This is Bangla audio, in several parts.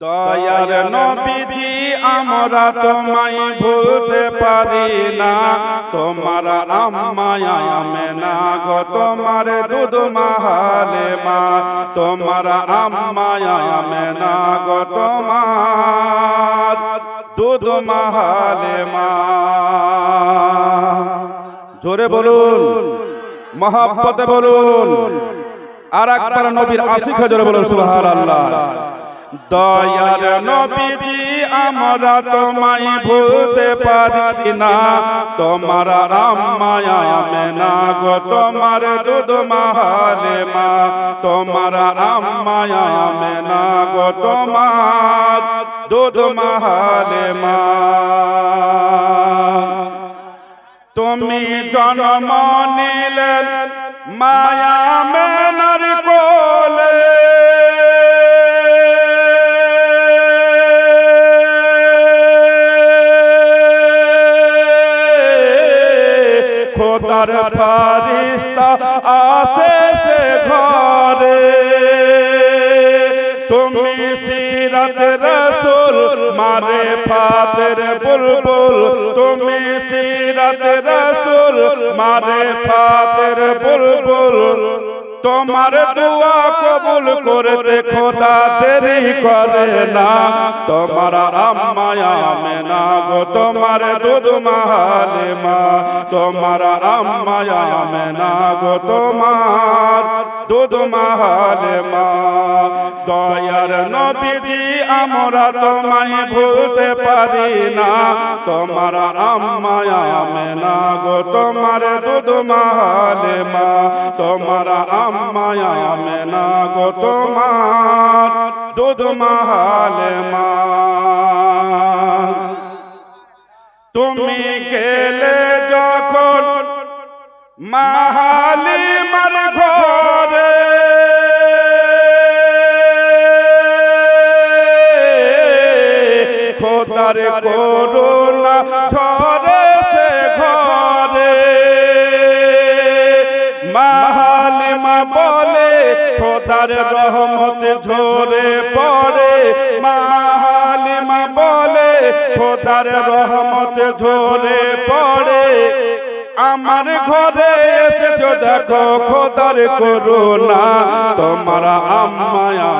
দয়ার নবীজি আমরা তোমায় ভুলতে পারি না। তোমার আম্মায় আমেনা গো তোমার দুধ মাহালে মা তোমার আম্মায় আমেনা গো তোমার দুধ মাহালে মা জোরে বলুন মহাব্বতে বলুন। আর একবার নবীর আশিখা জোরে বলুন সুবহানাল্লাহ। দয়ার নবীজি, আমরা তোমায় ভুলতে পারি না। তোমার আম্মায় আমেনা গো, তোমার দুধ মাহালে মা। তোমার আম্মায় আমেনা গো, তোমার দুধ মাহালে মা। তুমি জন্ম নিলেন মায়া মেনার খোদার ফারিস্তা আসে সে ঘরে। তুমি সিরাত রসুল মারে ফাতের বুলবুল। তুমি সিরাত রসুল মারে ফাতের বুলবুল। তোমার দোয়া কবুল করতে খোদা দেরি করে না। তোমার আম্মায়া মেনা গো, তোমার দুধ মা তোমার আম্মায়া মেনা গো, তোমার দুধ মা। দয়ার নবীজি, আমরা তোমায় ভুলতে পারি না। তোমার আম্মায়া মেনা গো, তোমার দুধ মা। তোমার আম্মায়া মেনা গো, তোমার দুধ মা। তুমি গেলে যখন মাহালি খোদার করোনা ঝরে সে ঘরে। মাহালিমা বলে, খোদার রহমত ঝরে পড়ে। মাহালিমা বলে, খোদার রহমত ঝরে পড়ে। আমার ঘরে এসেছ, দেখো খোদার করুণা। তোমার আম্মায়া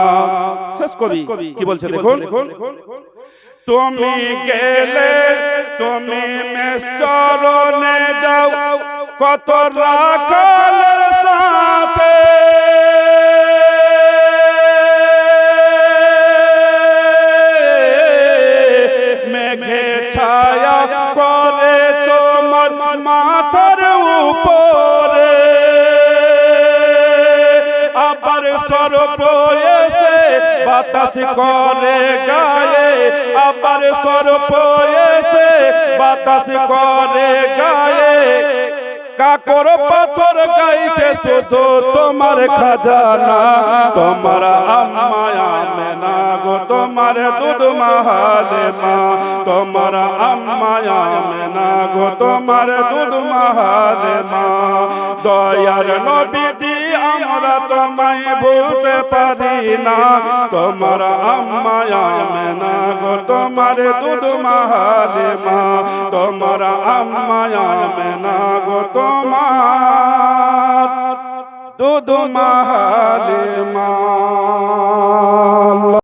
শেষ কবি। কি বলছে দেখুন। তুমি গেলে তুমি মেস্তরনে যাও। কত রাখালের সাথে। মেঘে ছায়া করে তোমার মাথার উপরে। আবার পয়েছে বাতাস করে গায়ে, আবার সর এসে বাতাস করে গায়ে। কাকর পাথর গাইছে শুধু তোমার খাজানা, তোমার আম্মা তোমার দুধ মাহালে মা তোমার আম্মায়া মেনা গো, তোমার দুধ মাহালে মা দয়ার নবীজি, আমরা তোমায় ভুলতে পারি না। তোমার আম্মায়া মেনা গো, তোমার দুধ মাহালে মা তোমার আম্মায়া মেনা গো, তোমার দুধ মাহালে মা